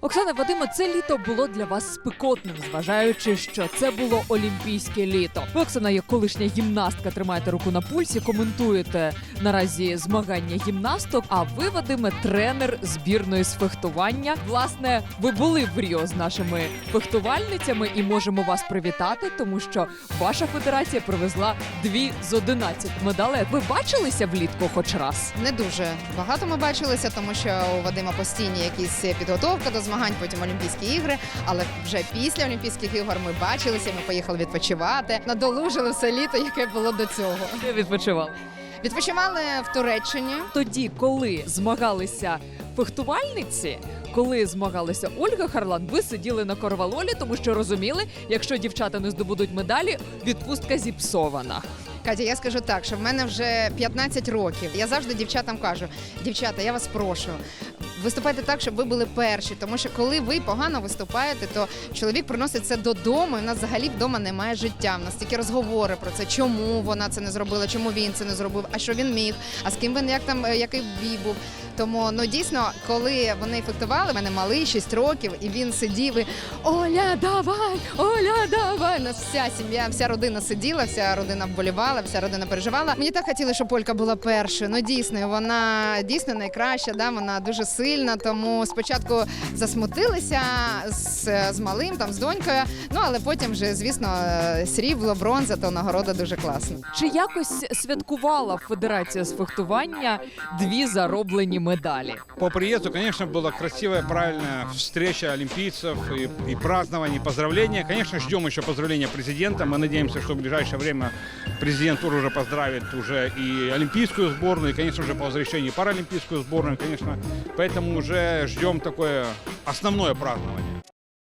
Оксана Вадима, це літо було для вас спекотним, зважаючи, що це було олімпійське літо. Ви, Оксана, як колишня гімнастка, тримаєте руку на пульсі, коментуєте наразі змагання гімнасток. А ви, Вадиме, тренер збірної з фехтування. Власне, ви були в Ріо з нашими фехтувальницями і можемо вас привітати, тому що ваша федерація привезла дві з 11 медалей. Ви бачилися влітку хоч раз? Не дуже багато ми бачилися, тому що у Вадима постійні якісь підготовка до змагань, потім Олімпійські ігри. Але вже після Олімпійських ігор ми бачилися. Ми поїхали відпочивати, надолужили все літо, яке було до цього. Де відпочивали? Відпочивали в Туреччині. тоді, коли змагалися фехтувальниці, коли змагалася Ольга Харлан, ви сиділи на корвалолі, тому що розуміли, якщо дівчата не здобудуть медалі, відпустка зіпсована. Катя, я скажу так, що в мене вже 15 років. Я завжди дівчатам кажу: дівчата, я вас прошу. Виступайте так, щоб ви були перші, тому що коли ви погано виступаєте, то чоловік приносить це додому, і в нас взагалі вдома немає життя. В нас тільки розговори про це, чому вона це не зробила, чому він це не зробив, а що він міг, а з ким він як там е, який бій був. Тому ну дійсно, коли вони фехтували, мене малий 6 років, і він сидів і Оля, давай, Оля, давай. У нас вся сім'я, вся родина сиділа, вся родина вболівала, вся родина переживала. Мені так хотіли, щоб Олька була першою. Ну дійсно, вона дійсно найкраща, да, вона дуже сильна. Тому спочатку засмутилися з, з малим, там з донькою. Ну але потім вже, звісно, е, срібло, бронза, то нагорода дуже класна. Чи якось святкувала Федерація з фехтування дві зароблені медалі? По приезду, конечно, была красивая, правильная встреча олимпийцев и, и празднование, и поздравления. Конечно, ждем еще поздравления президента. Мы надеемся, что в ближайшее время президент уже поздравит уже и олимпийскую сборную, и, конечно же, по возвращении паралимпийскую сборную, конечно. Поэтому уже ждем такое основное празднование.